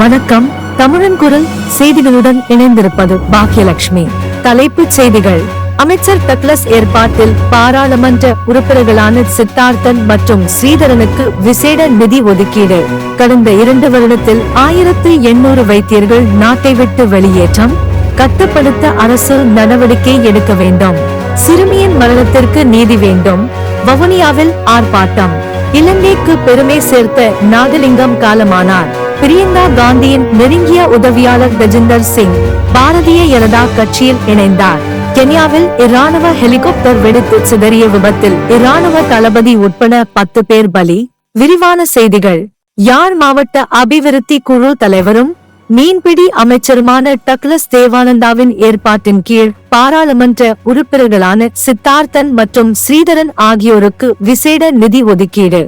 வணக்கம். தமிழன் குரல் செய்திகளுடன் இணைந்திருப்பது பாக்கியலட்சுமி. தலைப்புச் செய்திகள். அமைச்சர் டக்ளஸ் ஏற்பாட்டில் பாராளுமன்ற உறுப்பினர்களான சித்தார்த்தன் மற்றும் ஸ்ரீதரனுக்கு விசேட நிதி ஒதுக்கீடு. கடந்த இரண்டு வருடத்தில் ஆயிரத்து எண்ணூறு வைத்தியர்கள் நாட்டை விட்டு வெளியேற்றம் கட்டுப்படுத்த அரசு நடவடிக்கை எடுக்க வேண்டும் சிறுமியின் மரணத்திற்கு நீதி வேண்டும் வவுனியாவில் ஆர்ப்பாட்டம். இலங்கைக்கு பெருமை சேர்த்த நாகலிங்கம் காலமானார். பிரியங்கா காந்தியின் நெருங்கிய உதவியாளர் கஜிந்தர் சிங் பாரதிய ஜனதா கட்சியில் இணைந்தார். கென்யாவில் இராணுவ ஹெலிகாப்டர் வெடித்து சிதறிய விபத்தில் இராணுவ தளபதி உட்பட பத்து பேர் பலி. விரிவான செய்திகள். யாழ் மாவட்ட அபிவிருத்தி குழு தலைவரும் மீன்பிடி அமைச்சருமான டக்ளஸ் தேவானந்தாவின் ஏற்பாட்டின் கீழ் பாராளுமன்ற உறுப்பினர்களான சித்தார்த்தன் மற்றும் ஸ்ரீதரன் ஆகியோருக்கு விசேட நிதி ஒதுக்கீடு.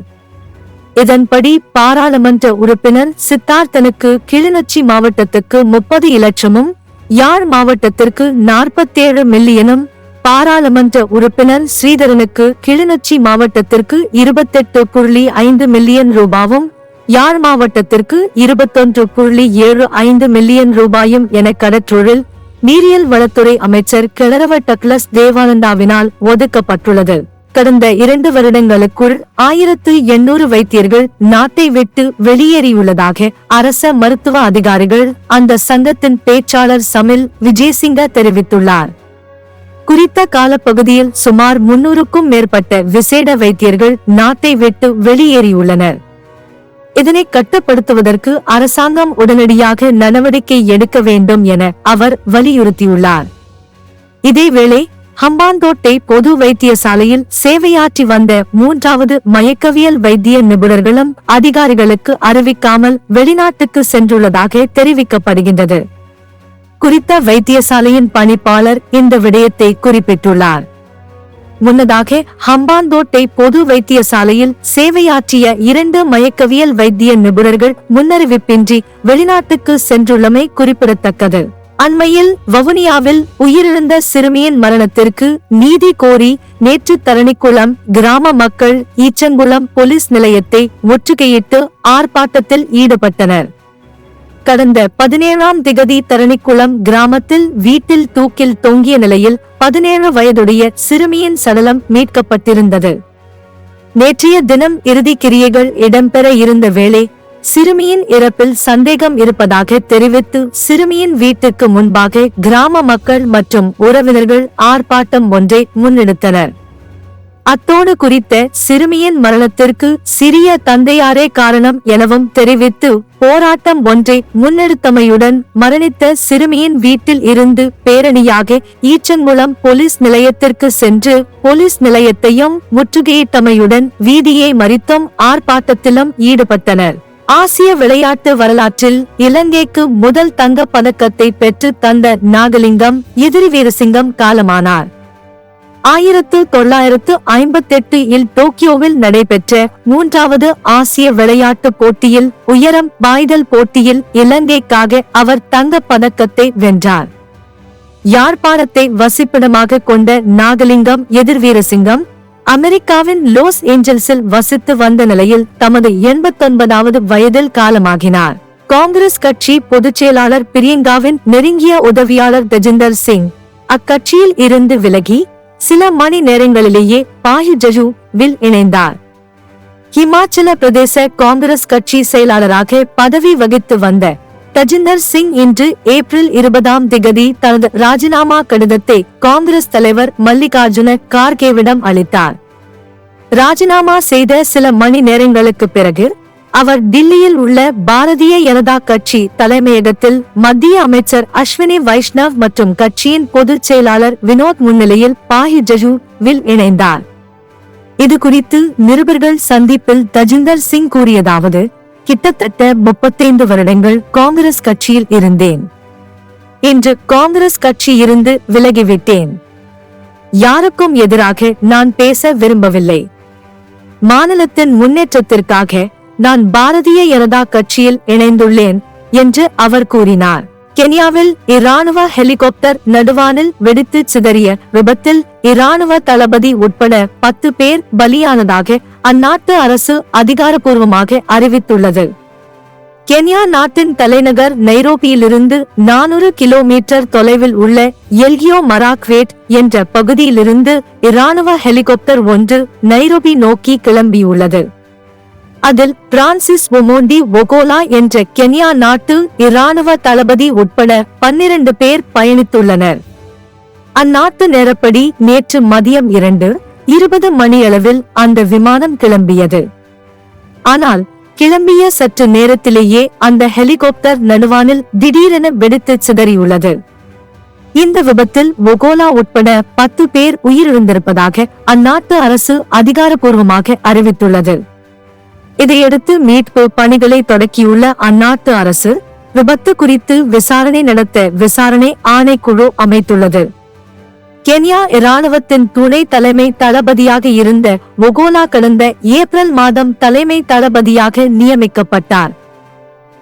இதன்படி பாராளுமன்ற உறுப்பினர் சித்தார்த்தனுக்கு கிளிநொச்சி மாவட்டத்துக்கு முப்பது இலட்சமும் யாழ் மாவட்டத்திற்கு நாற்பத்தேழு மில்லியனும் பாராளுமன்ற உறுப்பினர் ஸ்ரீதரனுக்கு கிளிநொச்சி மாவட்டத்திற்கு இருபத்தெட்டு புள்ளி ஐந்து மில்லியன் ரூபாவும் யாழ் மாவட்டத்திற்கு இருபத்தொன்று புள்ளி ஏழு ஐந்து மில்லியன் ரூபாயும் என கடற்றொழில் நீரியல் வளத்துறை அமைச்சர் கிளரவ டக்ளஸ் தேவானந்தாவினால் ஒதுக்கப்பட்டுள்ளது. கடந்த இரண்டு வருடங்களுக்குள் ஆயிரத்து எண்ணூறு வைத்தியர்கள் நாட்டை விட்டு வெளியேறியுள்ளதாக அரச மருத்துவ அதிகாரிகள் அந்த சங்கத்தின் பேச்சாளர் சமில் விஜயசிங்க தெரிவித்துள்ளார். குறித்த காலப்பகுதியில் சுமார் முன்னூறுக்கும் மேற்பட்ட விசேட வைத்தியர்கள் நாட்டை விட்டு வெளியேறியுள்ளனர். இதனை கட்டுப்படுத்துவதற்கு அரசாங்கம் உடனடியாக நடவடிக்கை எடுக்க வேண்டும் என அவர் வலியுறுத்தியுள்ளார். இதேவேளை ஹம்பாந்தோட்டை பொது வைத்தியசாலையில் சேவையாற்றி வந்த மூன்றாவது மயக்கவியல் வைத்திய நிபுணர்களும் அதிகாரிகளுக்கு அறிவிக்காமல் வெளிநாட்டுக்கு சென்றுள்ளதாக தெரிவிக்கப்படுகின்றது. குறித்த வைத்தியசாலையின் பணிப்பாளர் இந்த விடயத்தை குறிப்பிட்டுள்ளார். முன்னதாக ஹம்பாந்தோட்டை பொது வைத்தியசாலையில் சேவையாற்றிய இரண்டு மயக்கவியல் வைத்திய நிபுணர்கள் முன்னறிவிப்பின்றி வெளிநாட்டுக்கு சென்றுள்ளமை குறிப்பிடத்தக்கது. அண்மையில் வவுனியாவில் உயிரிழந்த சிறுமியின் மரணத்திற்கு நீதி கோரி நேற்று தரணிக்குளம் கிராம மக்கள் ஈச்சங்குளம் போலீஸ் நிலையத்தை முற்றுகையிட்டு ஆர்ப்பாட்டத்தில் ஈடுபட்டனர். கடந்த பதினேழாம் திகதி தரணிக்குளம் கிராமத்தில் வீட்டில் தூக்கில் தொங்கிய நிலையில் பதினேழு வயதுடைய சிறுமியின் சடலம் மீட்கப்பட்டிருந்தது. நேற்றைய தினம் இறுதி கிரியைகள் இடம்பெற இருந்த வேளை சிறுமியின் இறப்பில் சந்தேகம் இருப்பதாக தெரிவித்து சிறுமியின் வீட்டுக்கு முன்பாக கிராம மக்கள் மற்றும் உறவினர்கள் ஆர்ப்பாட்டம் ஒன்றை முன்னெடுத்தனர். அத்தோடு குறித்த சிறுமியின் மரணத்திற்கு சிறிய தந்தையாரே காரணம் எனவும் தெரிவித்து போராட்டம் ஒன்றை முன்னெடுத்தமையுடன் மரணித்த சிறுமியின் வீட்டில் இருந்து பேரணியாக ஈச்சங்குளம் போலீஸ் நிலையத்திற்கு சென்று போலீஸ் நிலையத்தையும் முற்றுகையிட்டமையுடன் வீதியை மறித்தும் ஆர்ப்பாட்டத்திலும் ஈடுபட்டனர். ஆசிய விளையாட்டு வரலாற்றில் இலங்கைக்கு முதல் தங்க பதக்கத்தை பெற்று தந்த நாகலிங்கம் எதிரி வீரசிங்கம் காலமானார். ஆயிரத்து தொள்ளாயிரத்து ஐம்பத்தெட்டு இல் டோக்கியோவில் நடைபெற்ற மூன்றாவது ஆசிய விளையாட்டு போட்டியில் உயரம் பாய்தல் போட்டியில் இலங்கைக்காக அவர் தங்க பதக்கத்தை வென்றார். யாழ்ப்பாணத்தை வசிப்பிடமாக கொண்ட நாகலிங்கம் எதிர்வீரசிங்கம் அமெரிக்காவின் லோஸ் ஏஞ்சல்ஸில் வசித்து வந்த நிலையில் தமது எண்பத்தொன்பதாவது வயதில் காலமாகினார். காங்கிரஸ் கட்சி பொதுச் செயலாளர் பிரியங்காவின் நெருங்கிய உதவியாளர் தஜிந்தர் சிங். அக்கட்சியில் இருந்து விலகி சில மணி நேரங்களிலேயே பாஹி ஜஜு வில் இணைந்தார். ஹிமாச்சல பிரதேச காங்கிரஸ் கட்சி செயலாளராக பதவி வகித்து வந்த தஜிந்தர் சிங் இன்று ஏப்ரல் இருபதாம் திகதி தனது ராஜினாமா கடிதத்தை காங்கிரஸ் தலைவர் மல்லிகார்ஜுன கார்கேவிடம் அளித்தார். ராஜினாமா செய்த சில மணி நேரங்களுக்கு பிறகு அவர் தில்லியில் உள்ள பாரதிய ஜனதா கட்சி தலைமையகத்தில் மத்திய அமைச்சர் அஸ்வினி வைஷ்ணவ் மற்றும் கட்சியின் பொதுச் செயலாளர் வினோத் முன்னிலையில் பாஹி ஜஜு வில் இணைந்தார். இது குறித்து நிருபர்கள் சந்திப்பில் தஜிந்தர் சிங் கூறியதாவது கிட்டத்தட்ட முப்பத்தைந்து வருடங்கள் காங்கிரஸ் கட்சியில் இருந்தேன். இன்று காங்கிரஸ் கட்சி இருந்து விலகிவிட்டேன். யாருக்கும் எதிராக நான் பேச விரும்பவில்லை. மாநிலத்தின் முன்னேற்றத்திற்காக நான் பாரதிய ஜனதா கட்சியில் இணைந்துள்ளேன் என்று அவர் கூறினார். கென்யாவில் இராணுவ ஹெலிகாப்டர் நடுவானில் வெடித்து சிதறிய விபத்தில் இராணுவ தளபதி உட்பட பத்து பேர் பலியானதாக அந்நாட்டு அரசு அதிகாரப்பூர்வமாக அறிவித்துள்ளது. கென்யா நாட்டின் தலைநகர் நைரோபியிலிருந்து நானூறு கிலோமீட்டர் தொலைவில் உள்ள எல்கியோ மராக்வேட் என்ற பகுதியிலிருந்து இராணுவ ஹெலிகாப்டர் ஒன்று நைரோபி நோக்கி கிளம்பியுள்ளது. அதில் பிரான்சிஸ் ஒமோண்டி ஒகோலா என்ற கென்யா நாட்டு இராணுவ தளபதி உட்பட பன்னிரண்டு பேர் பயணித்துள்ளனர். அந்நாட்டு நேரப்படி நேற்று மதியம் இரண்டு இருபது மணியளவில் அந்த விமானம் கிளம்பியது. ஆனால் கிளம்பிய சற்று நேரத்திலேயே அந்த ஹெலிகாப்டர் நடுவானில் திடீரென வெடித்து சிதறியுள்ளது. இந்த விபத்தில் ஒகோலா உட்பட பத்து பேர் உயிரிழந்திருப்பதாக அந்நாட்டு அரசு அதிகாரப்பூர்வமாக அறிவித்துள்ளது. இதையடுத்து மீட்பு பணிகளை தொடக்கியுள்ள அந்நாட்டு அரசு விபத்து குறித்து விசாரணை நடத்த விசாரணை ஆணைக்குழு அமைத்துள்ளது. கென்யா இராணுவத்தின் துணை தலைமை தளபதியாக இருந்த ஒகோலா கடந்த ஏப்ரல் மாதம் தலைமை தளபதியாக நியமிக்கப்பட்டார்.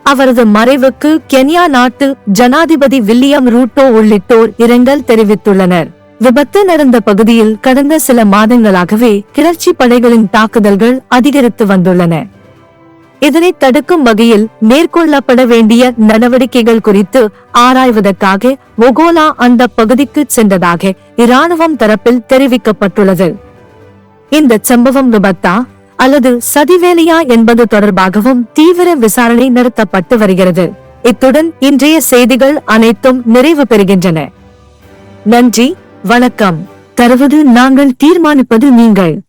அவரது மறைவுக்கு கென்யா நாட்டு ஜனாதிபதி வில்லியம் ரூட்டோ உள்ளிட்டோர் இரங்கல் தெரிவித்துள்ளனர். விபத்து நடந்த பகுதியில் கடந்த சில மாதங்களாகவே கிளர்ச்சி படைகளின் தாக்குதல்கள் அதிகரித்து வந்துள்ளன. இதனை தடுக்கும் வகையில் மேற்கொள்ளப்பட வேண்டிய நடவடிக்கைகள் குறித்து ஆராய்வதற்காக ஒகோலா அந்த பகுதிக்கு சென்றதாக இராணுவம் தரப்பில் தெரிவிக்கப்பட்டுள்ளது. இந்த சம்பவம் விபத்தா அல்லது சதிவேலையா என்பது தொடர்பாகவும் தீவிர விசாரணை நடத்தப்பட்டு வருகிறது. இத்துடன் இன்றைய செய்திகள் அனைத்தும் நிறைவு பெறுகின்றன. நன்றி வணக்கம். தருவது நாங்கள் தீர்மானிப்பது நீங்கள்.